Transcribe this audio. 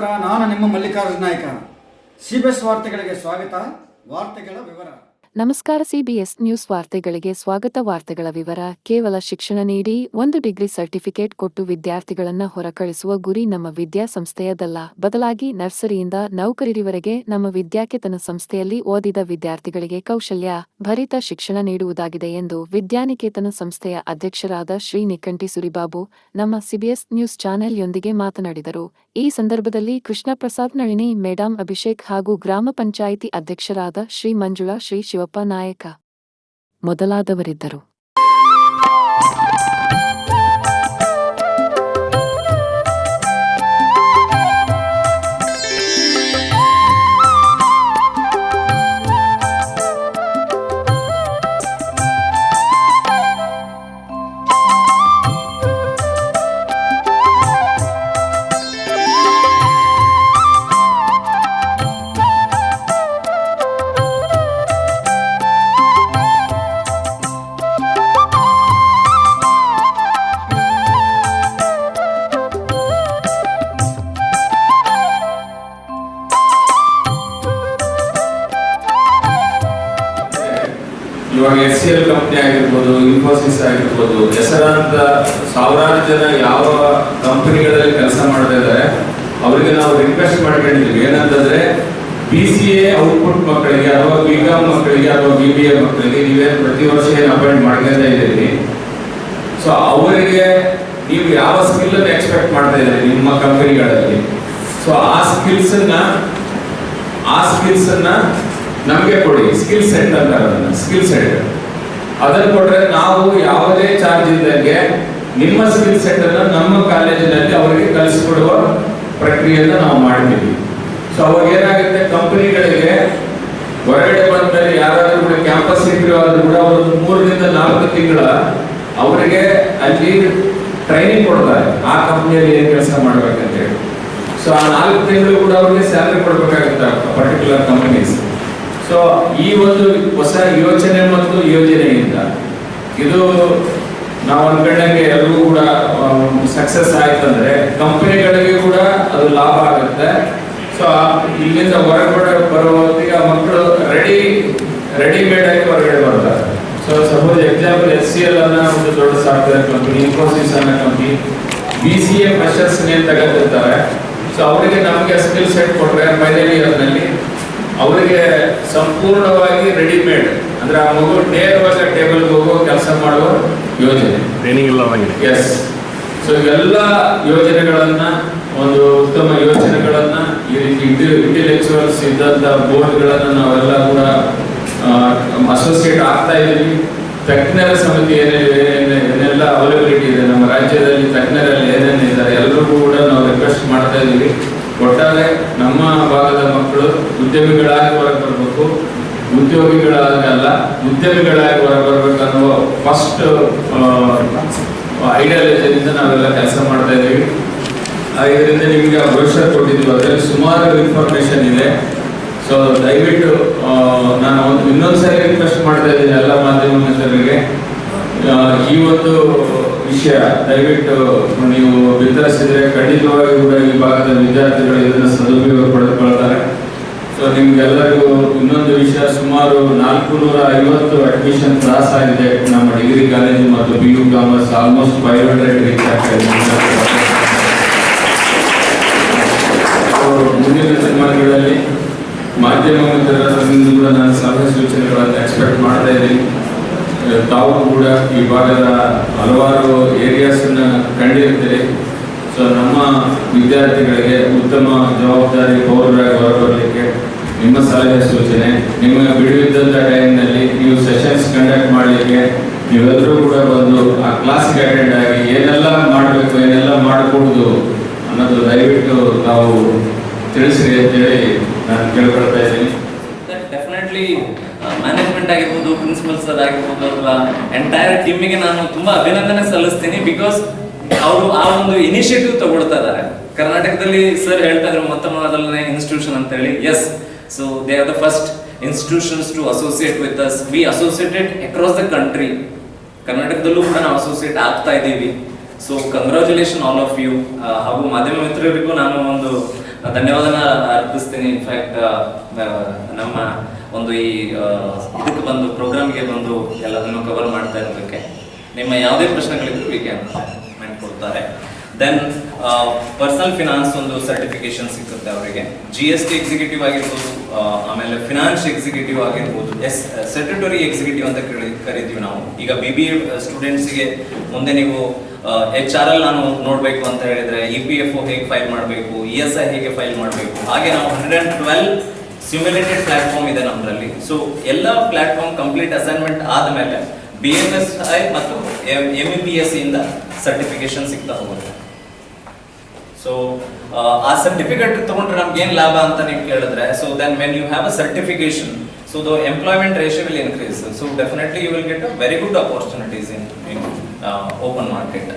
ನಮಸ್ಕಾರ ನಾನು ನಿಮ್ಮ ಮಲ್ಲಿಕಾರ್ಜುನ ನಾಯ್ಕ. ಸಿಬಿಎಸ್ ವಾರ್ತೆಗಳಿಗೆ ಸ್ವಾಗತ. ವಾರ್ತೆಗಳ ವಿವರ. ನಮಸ್ಕಾರ, ಸಿಬಿಎಸ್ ನ್ಯೂಸ್ ವಾರ್ತೆಗಳಿಗೆ ಸ್ವಾಗತ. ವಾರ್ತೆಗಳ ವಿವರ, ಕೇವಲ ಶಿಕ್ಷಣ ನೀಡಿ ಒಂದು ಡಿಗ್ರಿ ಸರ್ಟಿಫಿಕೇಟ್ ಕೊಟ್ಟು ವಿದ್ಯಾರ್ಥಿಗಳನ್ನು ಹೊರಕಳಿಸುವ ಗುರಿ ನಮ್ಮ ವಿದ್ಯಾಸಂಸ್ಥೆಯದಲ್ಲ. ಬದಲಾಗಿ ನರ್ಸರಿಯಿಂದ ನೌಕರಿವರೆಗೆ ನಮ್ಮ ವಿದ್ಯಾಕೇತನ ಸಂಸ್ಥೆಯಲ್ಲಿ ಓದಿದ ವಿದ್ಯಾರ್ಥಿಗಳಿಗೆ ಕೌಶಲ್ಯ, ಭರಿತ ಶಿಕ್ಷಣ ನೀಡುವುದಾಗಿದೆ ಎಂದು ವಿದ್ಯಾನಿಕೇತನ ಸಂಸ್ಥೆಯ ಅಧ್ಯಕ್ಷರಾದ ಶ್ರೀ ನಿಕಂಠಿ ಸುರಿಬಾಬು, ನಮ್ಮ ಸಿಬಿಎಸ್ ನ್ಯೂಸ್ ಚಾನೆಲ್ಯೊಂದಿಗೆ ಮಾತನಾಡಿದರು. ಈ ಸಂದರ್ಭದಲ್ಲಿ ಕೃಷ್ಣ ಪ್ರಸಾದ್ ನಳಿನಿ, ಮೇಡಂ ಅಭಿಷೇಕ್ ಹಾಗೂ ಗ್ರಾಮ ಪಂಚಾಯಿತಿ ಅಧ್ಯಕ್ಷರಾದ ಶ್ರೀ ಮಂಜುಳಾ, ಶ್ರೀ ಶಿವಪ್ಪ ನಾಯಕ ಮೊದಲಾದವರಿದ್ದರು. ಇವಾಗ ಎಸ್ ಸಿ ಎಲ್ ಕಂಪ್ನಿ ಆಗಿರ್ಬೋದು ಇನ್ಫೋಸಿಸ್ ಆಗಿರ್ಬೋದು, ಹೆಸರಾಂತ ಸಾವಿರಾರು ಜನ ಯಾವ ಕಂಪನಿಗಳಲ್ಲಿ ಕೆಲಸ ಮಾಡ್ತಾ ಇದ್ದಾರೆ, ಅವರಿಗೆ ನಾವು ರಿಕ್ವೆಸ್ಟ್ ಮಾಡ್ಕೊಂಡಿದ್ದೀವಿ. ಏನಂತಂದ್ರೆ ಬಿ ಸಿ ಎ ಔಟ್ಪುಟ್ ಮಕ್ಕಳಿಗೆ ಅಥವಾ ಬಿ ಕಾಮ್ ಮಕ್ಕಳಿಗೆ ಅಥವಾ ಬಿ ಬಿ ಎ ಮಕ್ಕಳಿಗೆ ನೀವೇನು ಪ್ರತಿ ವರ್ಷ ಏನು ಅಪಾಯಿಂಟ್ ಮಾಡ್ಕೊಂತ ಇದ್ದೀರಿ. ಸೊ ಅವರಿಗೆ ನೀವು ಯಾವ ಸ್ಕಿಲ್ ಅನ್ನು ಎಕ್ಸ್ಪೆಕ್ಟ್ ಮಾಡ್ತಾ ಇದ್ದೀರಿ ನಿಮ್ಮ ಕಂಪನಿಗಳಲ್ಲಿ ಸೊ ಆ ಸ್ಕಿಲ್ಸ್ ಅನ್ನ, ಆ ಸ್ಕಿಲ್ಸ್ ಅನ್ನ ನಮಗೆ ಕೊಡಿ ಸ್ಕಿಲ್ ಸೆಟ್ ಅಂತ ಸ್ಕಿಲ್ ಸೆಟ್ ಅದನ್ನ ಕೊಟ್ರೆ ನಾವು ಯಾವುದೇ ಚಾರ್ಜ್ ಇದ್ದಂಗೆ ನಿಮ್ಮ ಸ್ಕಿಲ್ ಸೆಟ್ ಅನ್ನು ನಮ್ಮ ಕಾಲೇಜಿನಲ್ಲಿ ಅವರಿಗೆ ಕಲಿಸಿಕೊಡುವ ಪ್ರಕ್ರಿಯೆಯನ್ನು ನಾವು ಮಾಡ್ತೀವಿ. ಸೊ ಅವಾಗ ಏನಾಗುತ್ತೆ? ಕಂಪನಿಗಳಿಗೆ ಹೊರಗಡೆ ಬಂದ್ಮೇಲೆ ಯಾರಾದರೂ ಕೂಡ ಕ್ಯಾಂಪಸ್ ಇಂಟರ್ವ್ಯೂ ಆದರೂ ಕೂಡ ಒಂದು ಮೂರರಿಂದ ನಾಲ್ಕು ತಿಂಗಳ ಅವರಿಗೆ ಅಲ್ಲಿ ಟ್ರೈನಿಂಗ್ ಕೊಡ್ತಾರೆ. ಆ ಕಂಪ್ನಿಯಲ್ಲಿ ಏನು ಕೆಲಸ ಮಾಡ್ಬೇಕಂತ ಹೇಳಿ. ಸೊ ಆ ನಾಲ್ಕು ತಿಂಗಳು ಕೂಡ ಅವ್ರಿಗೆ ಸ್ಯಾಲ್ರಿ ಕೊಡ್ಬೇಕಾಗುತ್ತೆ ಪರ್ಟಿಕ್ಯುಲರ್ ಕಂಪನೀಸ್ ಸೊ ಈ ಒಂದು ಹೊಸ ಯೋಚನೆ ಮತ್ತು ಯೋಜನೆಯಿಂದ ಇದು ನಾವು ಅನ್ಕೊಂಡಂಗೆ ಎಲ್ಲರೂ ಕೂಡ ಸಕ್ಸಸ್ ಆಯ್ತಂದ್ರೆ ಕಂಪನಿಗಳಿಗೆ ಕೂಡ ಅದು ಲಾಭ ಆಗುತ್ತೆ. ಸೊ ಇಲ್ಲಿಂದ ಹೊರಗಡೆ ಬರುವ ಹೊತ್ತಿಗೆ ಆ ಮಕ್ಕಳು ರೆಡಿ ರೆಡಿಮೇಡ್ ಆಗಿ ಹೊರಗಡೆ ಬರ್ತಾರೆ so suppose example S C L ಅನ್ನೋ ಒಂದು ದೊಡ್ಡ ಸಾಫ್ಟ್ವೇರ್ ಕಂಪನಿ ಇನ್ಫೋಸಿಸ್ ಅನ್ನೋ company B C A freshers name ತಗೊಂಡಿರ್ತಾರೆ. So ಅವರಿಗೆ ನಮಗೆ ಸ್ಕಿಲ್ ಸೆಟ್ ಕೊಟ್ಟರೆ ಫೈನಲ್ ಇಯರ್ನಲ್ಲಿ ಅವರಿಗೆ ಸಂಪೂರ್ಣವಾಗಿ ರೆಡಿಮೇಡ್ ಅಂದ್ರೆ ಆ ಮಗು ನೇರವಾಗಿ ಟೇಬಲ್ ಹೋಗೋ ಕೆಲಸ ಮಾಡುವ ಯೋಜನೆ. ಟ್ರೈನಿಂಗ್ ಎಸ್ ಸೊ ಇವೆಲ್ಲ ಯೋಜನೆಗಳನ್ನ ಒಂದು ಉತ್ತಮ ಯೋಜನೆಗಳನ್ನ ಈ ರೀತಿ ಇಂಟೆಲೆಕ್ಚುವಲ್ಸ್ ಇದ್ದಂತ ಬೋರ್ಡ್ಗಳನ್ನ ನಾವೆಲ್ಲ ಕೂಡ ಅಸೋಸಿಯೇಟ್ ಆಗ್ತಾ ಇದೀವಿ. ತಜ್ಞರ ಸಮಿತಿ ಏನೇನು- ಏನೆಲ್ಲ ಅವೈಲಬಿಲಿಟಿ ಇದೆ ನಮ್ಮ ರಾಜ್ಯದಲ್ಲಿ ತಜ್ಞರಲ್ಲಿ ಏನೇನಿದ್ದಾರೆ ಎಲ್ಲರಿಗೂ ಕೂಡ ನಾವು ರಿಕ್ವೆಸ್ಟ್ ಮಾಡ್ತಾ ಇದೀವಿ. ಒಟ್ಟಾರೆ ನಮ್ಮ ಭಾಗದ ಮಕ್ಕಳು ಉದ್ಯಮಿಗಳಾಗಿ ಹೊರಗೆ ಬರಬೇಕು. ಉದ್ಯೋಗಿಗಳಾಗಲ್ಲ ಉದ್ಯಮಿಗಳಾಗಿ ಹೊರಗೆ ಬರಬೇಕು ಅನ್ನುವ ಫಸ್ಟ್ ಐಡಿಯಾಲಜಿಯಿಂದ ನಾವೆಲ್ಲ ಕೆಲಸ ಮಾಡ್ತಾ ಇದ್ದೀವಿ. ಇದರಿಂದ ನಿಮಗೆ ಭವಿಷ್ಯ ಕೊಟ್ಟಿದ್ದೀವಿ. ಅದರಲ್ಲಿ ಸುಮಾರು ಇನ್ಫಾರ್ಮೇಶನ್ ಇದೆ. ಸೊ ದಯವಿಟ್ಟು ನಾನು ಒಂದು ಇನ್ನೊಂದ್ಸರಿ ರಿಕ್ವೆಸ್ಟ್ ಮಾಡ್ತಾ ಇದ್ದೀನಿ ಎಲ್ಲ ಮಾಧ್ಯಮ ಈ ಒಂದು ವಿಷಯ. ದಯವಿಟ್ಟು ನೀವು ವಿತರಿಸಿದ್ರೆ ಖಂಡಿತವಾಗಿ ಕೂಡ ಈ ಭಾಗದ ವಿದ್ಯಾರ್ಥಿಗಳು ಇದನ್ನ ಸದುಪಯೋಗ ಪಡೆದುಕೊಳ್ತಾರೆ ಸೊ ನಿಮ್ಗೆಲ್ಲರಿಗೂ ಇನ್ನೊಂದು ವಿಷಯ, ಸುಮಾರು ನಾಲ್ಕು ನೂರ ಐವತ್ತು ಅಡ್ಮಿಷನ್ ಕ್ಲಾಸ್ ಆಗಿದೆ ನಮ್ಮ ಡಿಗ್ರಿ ಕಾಲೇಜು ಮತ್ತು B U commerce almost five hundred reach ಆಗ್ತಾ ಮುಂದಿನ ದಿನಮಾನಗಳಲ್ಲಿ ಮಾಧ್ಯಮ ಮಿತ್ರರಿಂದ ನಾನು ಸಲಹೆ ಸೂಚನೆಗಳನ್ನು ಎಕ್ಸ್ಪೆಕ್ಟ್ ಮಾಡ್ತಾ ಇದ್ದೀನಿ. ತಾವು ಕೂಡ ಈ ಭಾಗದ ಹಲವಾರು ಏರಿಯಾಸನ್ನು ಅನ್ನ ಕಂಡಿರ್ತೀರಿ ಸೊ ನಮ್ಮ ವಿದ್ಯಾರ್ಥಿಗಳಿಗೆ ಉತ್ತಮ ಜವಾಬ್ದಾರಿ, ಪೌರರಾಗಿ ಹೊರಬರಲಿಕ್ಕೆ ನಿಮ್ಮ ಸಲಹೆ, ಸೂಚನೆ, ನಿಮ್ಮ ಬಿಡುವಿದ್ದಂಥ ಟೈಮ್ನಲ್ಲಿ ನೀವು ಸೆಷನ್ಸ್ ಕಂಡಕ್ಟ್ ಮಾಡಲಿಕ್ಕೆ ನೀವೆಲ್ಲರೂ ಕೂಡ ಬಂದು ಆ ಕ್ಲಾಸ್ಗೆ ಅಟೆಂಡ್ ಆಗಿ ಏನೆಲ್ಲ ಮಾಡಬೇಕು, ಏನೆಲ್ಲ ಮಾಡಕೂಡುದು ಅನ್ನೋದು ದಯವಿಟ್ಟು ತಾವು ತಿಳಿಸ್ರಿ ಅಂತೇಳಿ ನಾನು ಕೇಳ್ಕೊಳ್ತಾ ಇದ್ದೀನಿ. ಡೆಫಿನೆಟ್ಲಿ ಮ್ಯಾನೇಜ್ಮೆಂಟ್ ಆಗಿರ್ಬೋದು ಪ್ರಿನ್ಸಿಪಲ್ಸ್ ಆಗಿರ್ಬೋದು ಅಥವಾ ಎಂಟೈರ್ ಟೀಮಿಗೆ ನಾನು ತುಂಬಾ ಅಭಿನಂದನೆ ಸಲ್ಲಿಸ್ತೀನಿ ಬಿಕಾಸ್ ಅವರು ಆ ಒಂದು ಇನಿಷಿಯೇಟಿವ್ ತಗೊಳ್ತಾ ಇದ್ದಾರೆ. ಕರ್ನಾಟಕದಲ್ಲಿ ಸರ್ ಹೇಳ್ತಾ ಇದ್ರು ಮೊತ್ತ ಮೊದಲನೇ ಇನ್ಸ್ಟಿಟ್ಯೂಷನ್ ಅಂತ ಹೇಳಿ yes so they are the first institutions to associate with us we associated across the country ಕರ್ನಾಟಕದಲ್ಲೂ ಕೂಡ ನಾವು ಅಸೋಸಿಯೇಟ್ ಆಗ್ತಾ ಇದ್ದೀವಿ. So congratulation all of you ಹಾಗೂ ಮಾಧ್ಯಮ ಮಿತ್ರರಿಗೂ ನಾನು ಒಂದು ಧನ್ಯವಾದನ ಅರ್ಪಿಸ್ತೀನಿ. ಇನ್ಫ್ಯಾಕ್ಟ್ ನಮ್ಮ ಒಂದು ಈ ಇದಕ್ಕೆ ಬಂದು ಪ್ರೋಗ್ರಾಮ್ಗೆ ಬಂದು ಎಲ್ಲದನ್ನು ಕವರ್ ಮಾಡ್ತಾ ಇರೋದಕ್ಕೆ ನಿಮ್ಮ ಯಾವುದೇ ಪ್ರಶ್ನೆಗಳಿದ್ರು ವಿ ಅಂತ ಕೊಡ್ತಾರೆ. ದೆನ್ ಪರ್ಸನಲ್ ಫಿನಾನ್ಸ್ ಒಂದು ಸರ್ಟಿಫಿಕೇಶನ್ ಸಿಗುತ್ತೆ ಅವರಿಗೆ. ಜಿ ಎಸ್ ಟಿ ಎಕ್ಸಿಕ್ಯೂಟಿವ್ ಆಗಿರ್ಬೋದು ಆಮೇಲೆ ಫಿನಾನ್ಸ್ ಎಕ್ಸಿಕ್ಯೂಟಿವ್ ಆಗಿರ್ಬೋದು, ಎಸ್ ಸೆಕ್ರೆಟರಿ ಎಕ್ಸಿಕ್ಯೂಟಿವ್ ಅಂತ ಕರಿ, ಕರಿತೀವಿ ನಾವು. ಈಗ ಬಿ ಬಿ ಎ ಸ್ಟೂಡೆಂಟ್ಸ್ಗೆ ಮುಂದೆ ನೀವು ಎಚ್ ಆರ್ ಎಲ್ ನಾನು ನೋಡಬೇಕು ಅಂತ ಹೇಳಿದ್ರೆ ಇ ಪಿ ಎಫ್ ಹೇಗೆ ಫೈಲ್ ಮಾಡಬೇಕು ಇ ಎಸ್ ಐ ಹೇಗೆ ಫೈಲ್ ಮಾಡಬೇಕು, ಹಾಗೆ ನಾವು hundred and twelve simulated platform ಇದೆ ನಮ್ಮಲ್ಲಿ ಸೊ ಎಲ್ಲ ಪ್ಲಾಟ್ಫಾರ್ಮ್ ಕಂಪ್ಲೀಟ್ ಅಸೈನ್ಮೆಂಟ್ ಆದಮೇಲೆ ಬಿ ಎಂ ಎಸ್ ಐ ಮತ್ತು ಎಂ ಇ ಪಿ ಎಸ್ ಇಂದ ಸರ್ಟಿಫಿಕೇಶನ್ ಸಿಗ್ತಾ ಹೋಗುತ್ತೆ. ಸೊ ಆ ಸರ್ಟಿಫಿಕೇಟ್ ತಗೊಂಡ್ರೆ ನಮ್ಗೆ ಏನ್ ಲಾಭ ಅಂತ ನೀವು ಕೇಳಿದ್ರೆ so then when you have a certification so the employment ratio will increase so definitely you will get a very good opportunities in open market